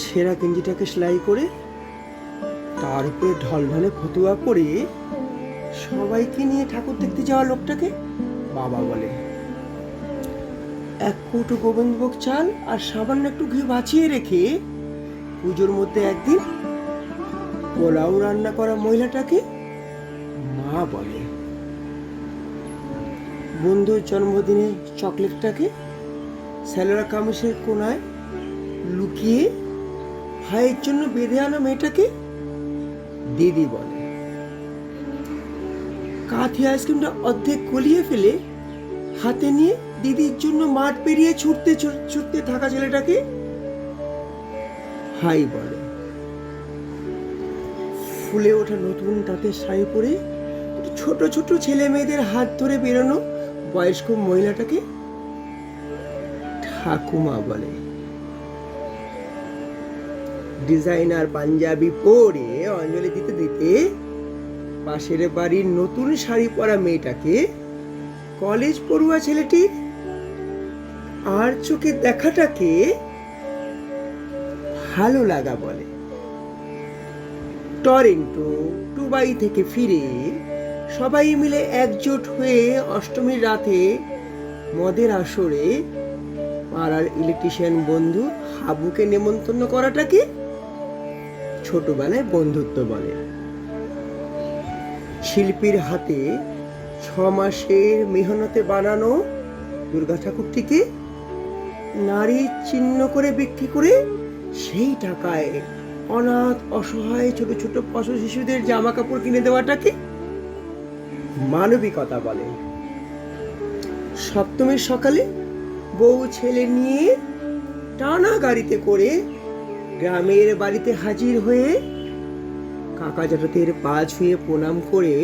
ছেঁড়া গেঞ্জিটাকে সেলাই করে তার উপরে ঢলঢলে ফতুয়া করে সবাইকে নিয়ে ঠাকুর দেখতে যাওয়া লোকটাকে বাবা বলে। এক কৌটো গোবিন্দভোগ চাল আর সামান্য একটু ঘি বাঁচিয়ে রেখে পুজোর মধ্যে একদিন পোলাও রান্না করা মহিলাটাকে মা বলে। বন্ধুর জন্মদিনে চকলেটটাকে স্যালোরা কামিজের কোনায় লুকিয়ে ভাইয়ের জন্য বেঁধে আনা মেয়েটাকে? দিদি বলে। কাঠি আইসক্রিমটা অর্ধেক গলিয়ে ফেলে হাতে নিয়ে দিদির জন্য মাঠ পেরিয়ে ছুটতে ছুট- ছুটতে থাকা ছেলেটাকে হাই বলে। ফুলে ওঠা নতুন তাঁতের শাড়ি পরে ছোট ছোট ছেলে মেয়েদের হাত ধরে বেরোনো বয়স্ক মহিলাটাকে ঠাকুমা বলে। ডিজাইনার পাঞ্জাবি পরে অঞ্জলি দিতে দিতে পাশের বাড়ির নতুন শাড়ি পরা মেয়েটাকে কলেজ পড়ুয়া ছেলেটি আর চোখে দেখাটাকে ভালো লাগা বলে। টরেন্টো, দুবাই থেকে ফিরে সবাই মিলে একজোট হয়ে অষ্টমীর রাতে মদের আসরে পাড়ার ইলেকট্রিশিয়ান বন্ধু হাবুকে নেমন্তন্ন করাটাকে ছোটবেলায় বন্ধুত্ব বলে। শিল্পীর হাতে ছ মাসের মেহনতে বানানো দুর্গা ঠাকুরটিকে নারী চিহ্ন করে বিক্রি করে সেই টাকায় অনাথ, অসহায়, ছোট ছোট, পশু শিশুদের জামা কাপড় কিনে দেওয়াটাকে মানবিকতা বলে। সপ্তমীর সকালে বউ ছেলে নিয়ে টানা গাড়িতে করে গ্রামের বাড়িতে হাজির হয়ে কাকা জাটাতের পা ছুঁয়ে প্রণাম করে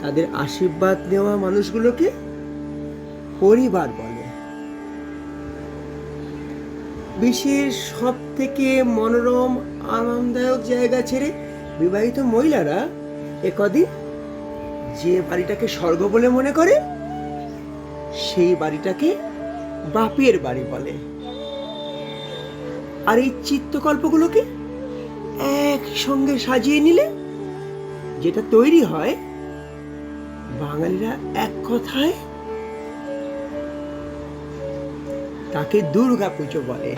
তাদের আশীর্বাদ নেওয়া মানুষগুলোকে পরিবার বলে। বিশ্বের সব থেকে মনোরম, আরামদায়ক জায়গা ছেড়ে বিবাহিত মহিলারা একদিন যে বাড়িটাকে স্বর্গ বলে মনে করে, সেই বাড়িটাকে বাপের বাড়ি বলে। আর এই চিত্রকল্পগুলোকে একসঙ্গে সাজিয়ে নিলে যেটা তৈরি হয়, বাঙালিরা এক কথায় তাকে দুর্গা পুজো বলে।